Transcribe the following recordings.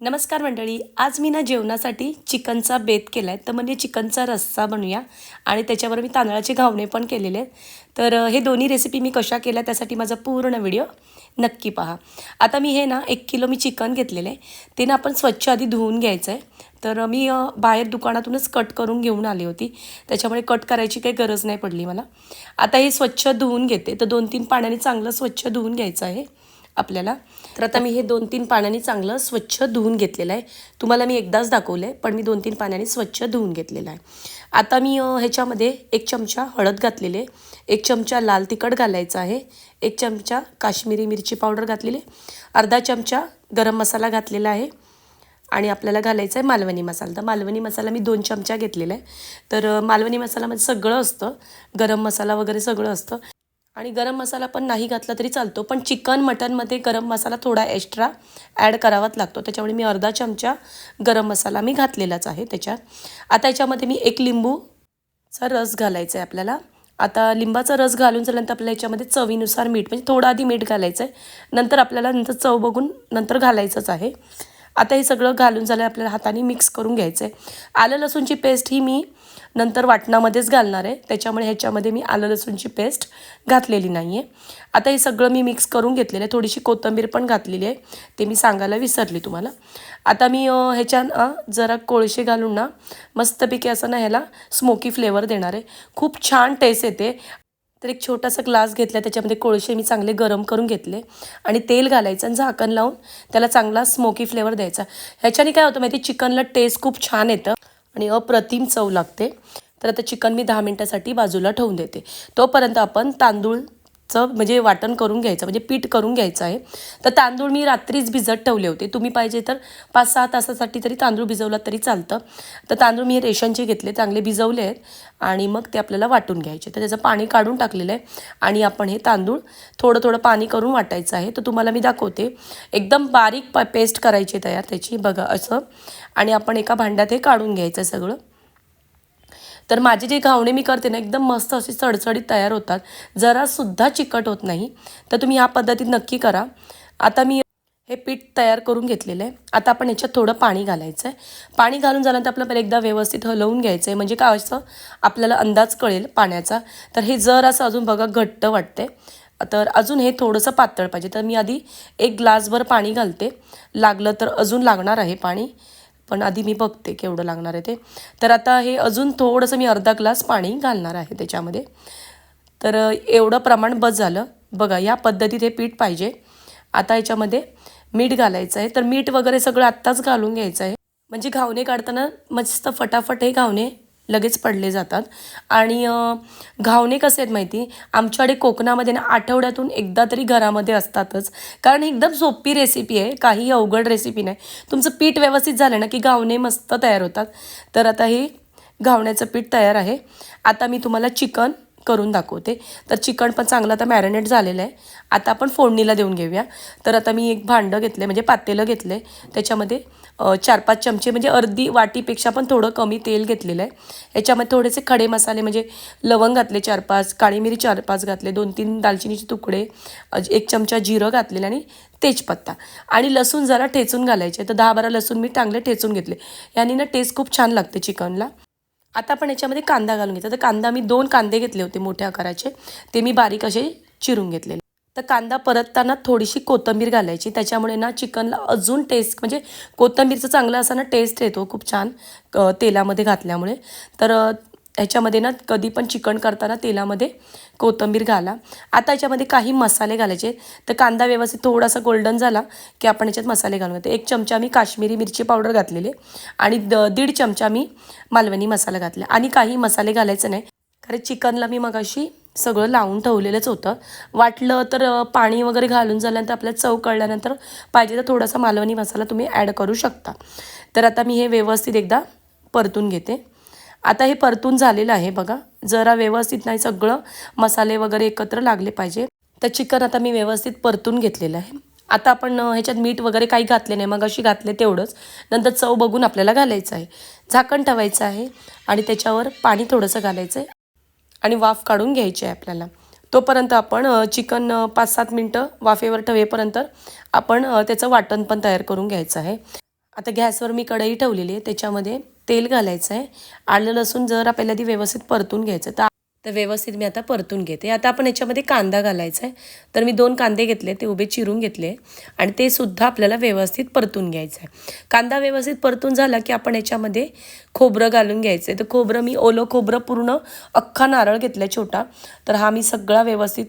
नमस्कार मंडळी आज मी ना जेवणासाठी चिकनचा बेत केला आहे तर म्हणजे चिकनचा रस्सा बनवूया आणि त्याच्यावर मी तांदळाचे घावणे पण केलेले आहेत. तर हे दोन्ही रेसिपी मी कशा केल्या त्यासाठी माझा पूर्ण व्हिडिओ नक्की पहा. आता मी हे ना एक किलो मी चिकन घेतलेलं आहे. ते ना आपण स्वच्छ आधी धुवून घ्यायचं आहे. तर मी बाहेर दुकानातूनच कट करून घेऊन आली होती. त्याच्यामुळे कट करायची काही गरज नाही पडली मला. आता हे स्वच्छ धुवून घेते. तर दोन तीन पाण्याने चांगलं स्वच्छ धुवून घ्यायचं आहे. आपल्याला. तर आता मी हे दोन तीन पाण्याने चांगलं स्वच्छ धुवून घेतलेलं आहे. तुम्हाला मी एकदाच दाखवलं आहे पण मी दोन तीन पाण्याने स्वच्छ धुवून घेतलेलं आहे. आता मी ह्याच्यामध्ये एक चमचा हळद घातलेले एक चमचा लाल तिखट घालायचं आहे. एक चमचा काश्मीरी मिरची पावडर घातलेली आहे. अर्धा चमचा गरम मसाला घातलेला आहे. आणि आपल्याला घालायचं आहे मालवणी मसाला. तर मालवणी मसाला मी दोन चमचा घेतलेला आहे. तर मालवणी मसालामध्ये सगळं असतं. गरम मसाला वगैरे सगळं असतं. आणि गरम मसाला पण नाही घातला तरी चालतो. पण चिकन मटनमध्ये गरम मसाला थोडा एक्स्ट्रा ॲड करावाच लागतो. त्याच्यामुळे मी अर्धा चमचा गरम मसाला मी घातलेलाच आहे त्याच्यात. आता याच्यामध्ये मी एक लिंबूचा रस घालायचा आहे आपल्याला. आता लिंबाचा रस घालून झाल्यानंतर आपल्याला याच्यामध्ये चवीनुसार मीठ म्हणजे थोडं आधी मीठ घालायचं आहे नंतर आपल्याला नंतर चव बघून नंतर घालायचंच आहे. आता हे सगळं घालून झालं आपल्याला हाताने मिक्स करून घ्यायचं आहे आलं लसूणची पेस्ट ही मी नंतर वाटणामध्येच घालणार आहे. त्याच्यामुळे ह्याच्यामध्ये मी आलं लसूणची पेस्ट घातलेली नाही आहे आता हे सगळं मी मिक्स करून घेतलेलं आहे. थोडीशी कोथिंबीर पण घातलेली आहे. ते मी सांगायला विसरली तुम्हाला. आता मी अ, ह्याच्या जरा कोळशे घालून ना मस्तपैकी असं ना ह्याला स्मोकी फ्लेवर देणार आहे. खूप छान टेस्ट येते. तर एक छोटासा ग्लास घेतला त्याच्यामध्ये कोळसे मी चांगले गरम करून घेतले. आणि तेल घालायचं आणि झाकण लावून त्याला चांगला स्मोकी फ्लेवर द्यायचा. ह्याच्याने काय होतं माहिती चिकनला टेस्ट खूप छान येतं. आणि अप्रतिम चव लागते. तर आता चिकन मी दहा मिनटासाठी बाजूला ठेवून देते. तोपर्यंत आपण तांदूळ चं म्हणजे वाटण करून घ्यायचं म्हणजे पीठ करून घ्यायचं आहे. तर तांदूळ मी रात्रीच भिजत ठेवले होते. तुम्ही पाहिजे तर पाच सहा तासासाठी तरी तांदूळ भिजवला तरी चालतं. तर तांदूळ मी रेशनचे घेतले चांगले भिजवले आहेत आणि मग ते आपल्याला वाटून घ्यायचे. तर त्याचं पाणी काढून टाकलेलं आहे आणि आपण हे तांदूळ थोडं थोडं पाणी करून वाटायचं आहे. तर तुम्हाला मी दाखवते. एकदम बारीक प पेस्ट करायची तयार त्याची. बघा असं. आणि आपण एका भांड्यात हे काढून घ्यायचं सगळं. तर माझे जे घावणे मी करते ना एकदम मस्त अशी चडचडीत तयार होतात. जरासुद्धा चिकट होत नाही. तर तुम्ही ह्या पद्धतीत नक्की करा. आता मी हे पीठ तयार करून घेतलेलं आहे. आता आपण याच्यात थोडं पाणी घालायचं आहे पाणी घालून झाल्यानंतर आपल्याला पहिला एकदा व्यवस्थित हलवून घ्यायचं आहे म्हणजे काय असं आपल्याला अंदाज कळेल पाण्याचा. तर हे जर असं अजून बघा घट्ट वाटते तर अजून हे थोडंसं पातळ पाहिजे. तर मी आधी एक ग्लासभर पाणी घालते. लागलं तर अजून लागणार आहे पाणी. पण आधी मी बघते केवढं लागणार आहे ते. तर आता हे अजून थोडंसं मी अर्धा ग्लास पाणी घालणार आहे त्याच्यामध्ये. तर एवढं प्रमाण बस झालं. बघा या पद्धतीत हे पीठ पाहिजे. आता याच्यामध्ये मीठ घालायचं आहे. तर मीठ वगैरे सगळं आत्ताच घालून घ्यायचं आहे. म्हणजे घावणे काढताना मस्त फटाफट हे घावणे लगेच पडले जातात. आणि घावणे कसे आहेत माहिती? आमच्याकडे कोकणामध्ये ना आठवड्यातून एकदा तरी घरामध्ये असतातच. कारण एकदम सोपी रेसिपी आहे. काही अवघड रेसिपी नाही. तुमचं पीठ व्यवस्थित झालं ना की घावणे मस्त तयार होतात. तर आता हे घावण्याचं पीठ तयार आहे. आता मी तुम्हाला चिकन करून दाखवते. तर चिकन पण चांगलं आता मॅरिनेट झालेलं आहे. आता आपण फोडणीला देऊन घेऊया. तर आता मी एक भांडं घेतलं म्हणजे पातेलं घेतलं आहे त्याच्यामध्ये चार पाच चमचे म्हणजे अर्धी वाटीपेक्षा पण थोडं कमी तेल घेतलेलं आहे. याच्यामध्ये थोडेसे खडे मसाले म्हणजे लवंग घातले चार पाच काळी मिरी चार पाच घातले दोन तीन दालचिनीचे तुकडे एक चमचा जिरं घातलेलं आणि तेजपत्ता. आणि लसूण जरा ठेचून घालायचे. तर दहा बारा लसूण मी चांगले ठेचून घेतले. याने ना टेस्ट खूप छान लागते चिकनला. आता आपण याच्यामध्ये कांदा घालून घेतो तर कांदा मी दोन कांदे घेतले होते मोठ्या आकाराचे. ते मी बारीक असे चिरून घेतलेले. तर कांदा परतताना थोडीशी कोथिंबीर घालायची. त्याच्यामुळे ना चिकनला अजून टेस्ट म्हणजे कोथिंबीरचं चांगलं असा ना टेस्ट येतो खूप छान तेलामध्ये घातल्यामुळे. तर ह्याच्यामध्ये ना कधी पण चिकन करताना तेलामध्ये कोथिंबीर घाला. आता याच्यामध्ये काही मसाले घालायचे. तर कांदा व्यवस्थित थोडासा गोल्डन झाला की आपण याच्यात मसाले घालून घेतो. एक चमचा मी काश्मीरी मिरची पावडर घातलेली आणि द दीड चमचा मी मालवणी मसाला घातला. आणि काही मसाले घालायचे नाही. कारण चिकनला मी मगाशी सगळं लावून ठेवलेलंच होतं. वाटलं तर पाणी वगैरे घालून झाल्यानंतर आपल्याला चव कळल्यानंतर पाहिजे तर थोडासा मालवणी मसाला तुम्ही ॲड करू शकता. तर आता मी हे व्यवस्थित एकदा परतून घेते. आता हे परतून झालेलं आहे बघा. जरा व्यवस्थित नाही सगळं मसाले वगैरे एकत्र लागले पाहिजे. तर चिकन आता मी व्यवस्थित परतून घेतलेलं आहे. आता आपण ह्याच्यात मीठ वगैरे काही घातले नाही. मग अशी घातले तेवढंच. नंतर चव बघून आपल्याला घालायचं आहे. झाकण ठेवायचं आहे आणि त्याच्यावर पाणी थोडंसं घालायचं आहे आणि वाफ काढून घ्यायची आहे आपल्याला. तोपर्यंत आपण चिकन पाच सात मिनटं वाफेवर ठेवेपर्यंत आपण त्याचं वाटण पण तयार करून घ्यायचं आहे. आता गॅसवर मी कढई ठेवलेली आहे. त्याच्यामध्ये तेल घालायचं आहे आलं लसूण जर आपल्याला ती व्यवस्थित परतून घ्यायचं तर तर व्यवस्थित मी आता परतून घेते. आता आपण याच्यामध्ये कांदा घालायचा आहे तर मी दोन कांदे घेतले ते उभे चिरून घेतले आणि ते सुद्धा आपल्याला व्यवस्थित परतून घ्यायचं आहे कांदा व्यवस्थित परतून झाला की आपण याच्यामध्ये खोबरं घालून घ्यायचं आहे तर खोबरं मी ओलं खोबरं पूर्ण अख्खा नारळ घेतला आहे छोटा. तर हा मी सगळा व्यवस्थित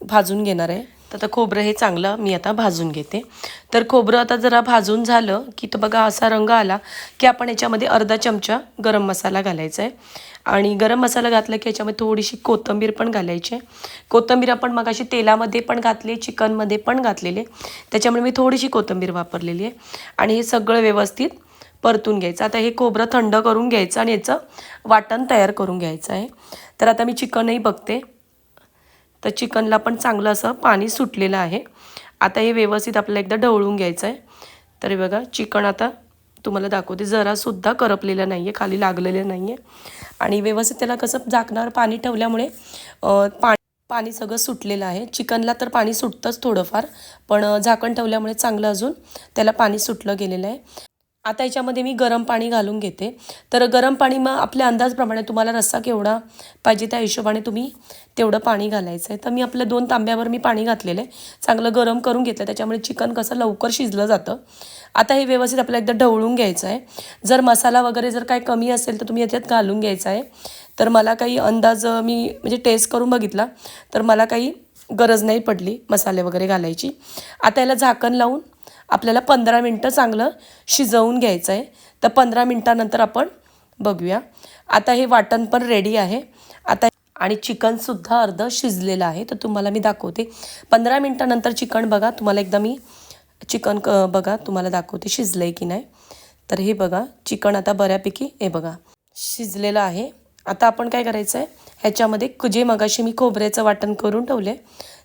भाजून घेणार आहे. तर आता खोबरं हे चांगलं मी आता भाजून घेते. तर खोबरं आता जरा भाजून झालं की तो बघा असा रंग आला की आपण याच्यामध्ये अर्धा चमचा गरम मसाला घालायचा आहे. आणि गरम मसाला घातला की याच्यामध्ये थोडीशी कोथिंबीर पण घालायची आहे. कोथिंबीर आपण मग अशी तेलामध्ये पण घातली चिकनमध्ये पण घातलेले त्याच्यामुळे मी थोडीशी कोथिंबीर वापरलेली आहे. आणि हे सगळं व्यवस्थित परतून घ्यायचं. आता हे खोबरं थंड करून घ्यायचं आणि याचं वाटण तयार करून घ्यायचं आहे. तर आता मी चिकनही बघते. तर चिकनला पण चांगलं असं पाणी सुटलेलं आहे. आता हे व्यवस्थित आपल्याला एकदा ढवळून घ्यायचं आहे तरी बघा चिकन आता तुम्हाला दाखवते. जरासुद्धा करपलेलं नाही आहे खाली लागलेलं नाही आहे आणि व्यवस्थित त्याला कसं झाकणार पाणी ठेवल्यामुळे पाणी पाणी सगळं सुटलेलं आहे. चिकनला तर पाणी सुटतंच थोडंफार पण झाकण ठेवल्यामुळे चांगलं अजून त्याला पाणी सुटलं गेलेलं आहे. आता याच्यामध्ये मी गरम पाणी घालून घेते. तर गरम पाणी मग आपल्या अंदाजप्रमाणे तुम्हाला रस्सा केवढा पाहिजे त्या हिशोबाने तुम्ही तेवढं पाणी घालायचं आहे. तर मी आपल्या दोन तांब्यावर मी पाणी घातलेलं आहे. चांगलं गरम करून घेतलं त्याच्यामुळे चिकन कसं लवकर शिजलं जातं. आता हे व्यवस्थित आपल्याला एकदा ढवळून घ्यायचं आहे. जर मसाला वगैरे जर काही कमी असेल तर तुम्ही याच्यात घालून घ्यायचा आहे. तर मला काही अंदाज मी म्हणजे टेस्ट करून बघितला तर मला काही गरज नाही पडली मसाले वगैरे घालायची. आता याला झाकण लावून आपल्याला पंधरा मिनटं चांगलं शिजवून घ्यायचं आहे तर पंधरा मिनटानंतर आपण बघूया. आता हे वाटण पण रेडी आहे. आता आणि चिकनसुद्धा अर्धं शिजलेलं आहे. तर तुम्हाला मी दाखवते. पंधरा मिनटानंतर चिकन बघा. तुम्हाला एकदा मी चिकन क बघा. तुम्हाला दाखवते शिजलं आहे की नाही. तर हे बघा. चिकन आता बऱ्यापैकी हे बघा शिजलेलं आहे. आता आपण काय करायचं आहे ह्याच्यामध्ये जे मगाशी मी खोबऱ्याचं वाटण करून ठेवले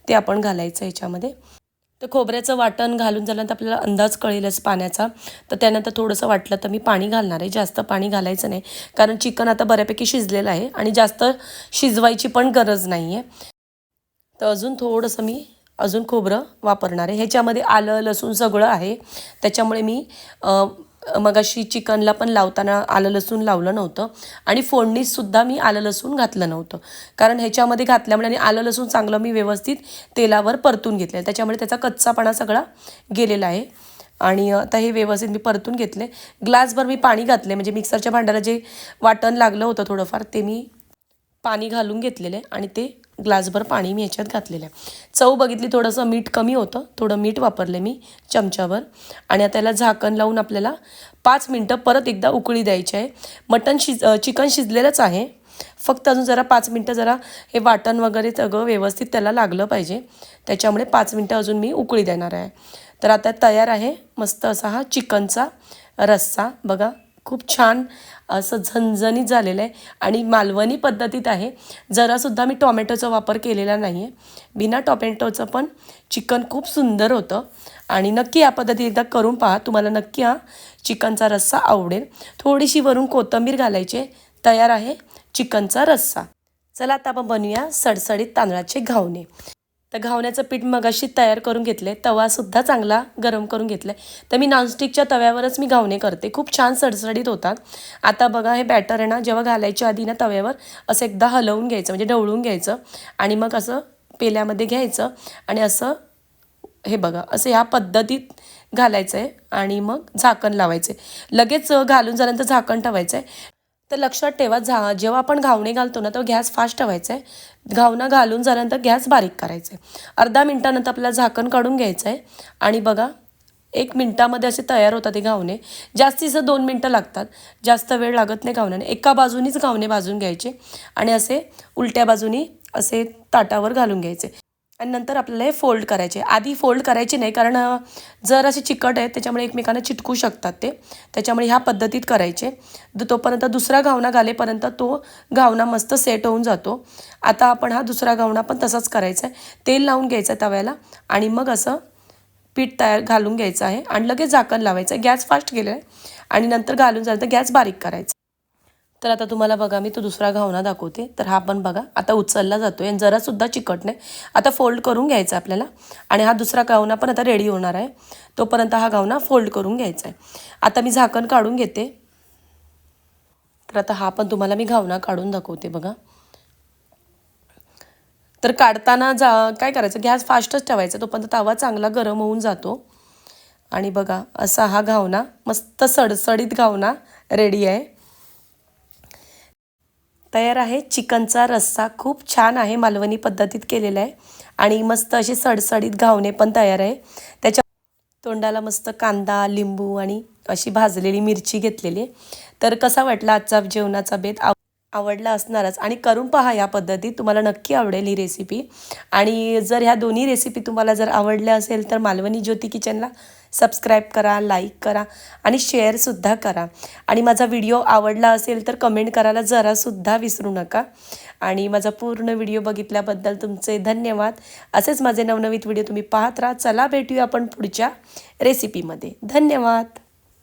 ते आपण घालायचं ह्याच्यामध्ये. तर खोबऱ्याचं वाटण घालून झाल्यानंतर आपल्याला अंदाज कळेलच पाण्याचा. तर त्यानंतर थोडंसं वाटलं तर मी पाणी घालणार आहे. जास्त पाणी घालायचं नाही. कारण चिकन आता बऱ्यापैकी शिजलेलं आहे आणि जास्त शिजवायची पण गरज नाही आहे तर अजून थोडंसं मी अजून खोबरं वापरणार आहे. ह्याच्यामध्ये आलं लसूण सगळं आहे. त्याच्यामुळे मी मग अशी चिकनला पण लावताना आलं लसूण लावलं नव्हतं. आणि फोडणीसुद्धा मी आलं लसूण घातलं नव्हतं. कारण ह्याच्यामध्ये घातल्यामुळे आणि आलं लसूण चांगलं मी व्यवस्थित तेलावर परतून घेतलं त्याच्यामुळे त्याचा कच्चापणा सगळा गेलेला आहे. आणि आता हे व्यवस्थित मी परतून घेतले ग्लासभर मी पाणी घातले म्हणजे मिक्सरच्या भांड्याला जे वाटण लागलं होतं थोडंफार ते मी पाणी घालून घेतलेलं आहे आणि ते ग्लासभर पाणी मी याच्यात घातलेलं आहे. चव बघितली थोडंसं मीठ कमी होतं. थोडं मीठ वापरले मी चमच्यावर. आणि आता त्याला झाकण लावून आपल्याला पाच मिनटं परत एकदा उकळी द्यायची आहे. मटण शिज चिकन शिजलेलंच आहे. फक्त अजून जरा पाच मिनटं जरा हे वाटण वगैरे सगळं व्यवस्थित त्याला लागलं पाहिजे. त्याच्यामुळे पाच मिनटं अजून मी उकळी देणार आहे. तर आता तयार आहे मस्त असा हा चिकनचा रस्सा. बघा खूप छान असं झणझणीत झालेलं आहे. आणि मालवणी पद्धतीत आहे. जरासुद्धा मी टॉमॅटोचा वापर केलेला नाही आहे बिना टॉमॅटोचं पण चिकन खूप सुंदर होतं. आणि नक्की या पद्धती एकदा करून पहा. तुम्हाला नक्की हा चिकनचा रस्सा आवडेल. थोडीशी वरून कोथिंबीर घालायचे तयार आहे चिकनचा रस्सा. चला आता आपण बनवूया सडसडीत तांदळाचे घावणे. तर घावण्याचं पीठ मगाशी तयार करून घेतले तवासुद्धा चांगला गरम करून घेतला तर मी नॉनस्टिकच्या तव्यावरच मी घावणे करते. खूप छान सडसडीत होतात. आता बघा हे बॅटर आहे ना जेव्हा घालायच्या आधी ना तव्यावर असं एकदा हलवून घ्यायचं म्हणजे ढवळून घ्यायचं आणि मग असं पेल्यामध्ये घ्यायचं आणि असं हे बघा असं ह्या पद्धतीत घालायचं आहे आणि मग झाकण लावायचं आहे लगेच घालून झाल्यानंतर झाकण ठेवायचं आहे तर लक्षात ठेवा झा जेव्हा आपण घावणे घालतो ना तेव्हा गॅस फास्ट ठेवायचा आहे घावणं घालून झाल्यानंतर गॅस बारीक करायचा आहे अर्धा मिनटानंतर आपल्याला झाकण काढून घ्यायचं आहे आणि बघा एक मिनटामध्ये असे तयार होतात ते घावणे. जास्तीचं दोन मिनटं लागतात. जास्त वेळ लागत नाही घावण्याने. एका बाजूनीच घावणे भाजून घ्यायचे. आणि असे उलट्या बाजूनी असे ताटावर घालून घ्यायचे. आणि नंतर आपल्याला हे फोल्ड करायचे. आधी फोल्ड करायचे नाही कारण जर असे चिकट आहेत त्याच्यामुळे एकमेकांना चिटकू शकतात ते. त्याच्यामुळे ह्या पद्धतीत करायचे. तोपर्यंत दुसरा घावना घालेपर्यंत तो घावना मस्त सेट होऊन जातो. आता आपण हा दुसरा घावना पण तसाच करायचा आहे. तेल लावून घ्यायचं आहे तव्याला आणि मग असं पीठ तयार घालून घ्यायचं आहे आणि लगेच झाकण लावायचं आहे. गॅस फास्ट केलं आहे आणि नंतर घालून झालं तर गॅस बारीक करायचा. तर आता तुम्हाला बघा मी तो दुसरा घावना दाखवते. तर हा पण बघा आता उचलला जातो आहे जरासुद्धा चिकट नाही. आता फोल्ड करून घ्यायचा आपल्याला. आणि हा दुसरा गावना पण आता रेडी होणार आहे. तोपर्यंत हा गावना फोल्ड करून घ्यायचा आहे. आता मी झाकण काढून घेते. तर आता हा पण तुम्हाला मी घावना काढून दाखवते बघा. तर काढताना जा काय करायचं? गॅस फास्टच ठेवायचा. तोपर्यंत तवा चांगला गरम होऊन जातो. आणि बघा असा हा घावना मस्त सडसडीत घावना रेडी आहे. तयार आहे. चिकनचा रस्सा खूप छान आहे. मालवणी पद्धतीत केलेला आहे. आणि मस्त असे सडसडीत घावणे पण तयार आहे. त्याच्या तोंडाला मस्त कांदा लिंबू आणि अशी भाजलेली मिरची घेतलेली आहे. तर कसा वाटला आजचा जेवणाचा बेत? आव आवडला असणारच. आणि करून पहा या पद्धतीत तुम्हाला नक्की आवडेल ही रेसिपी आणि जर ह्या दोन्ही रेसिपी तुम्हाला जर आवडल्या असेल तर मालवणी ज्योती किचनला सबस्क्राईब करा लाईक करा आणि शेअरसुद्धा करा. आणि माझा व्हिडिओ आवडला असेल तर कमेंट करायला जरासुद्धा विसरू नका. आणि माझा पूर्ण व्हिडिओ बघितल्याबद्दल तुमचे धन्यवाद. असेच माझे नवनवीन व्हिडिओ तुम्ही पाहत राहा. चला भेटूया आपण पुढच्या रेसिपीमध्ये धन्यवाद.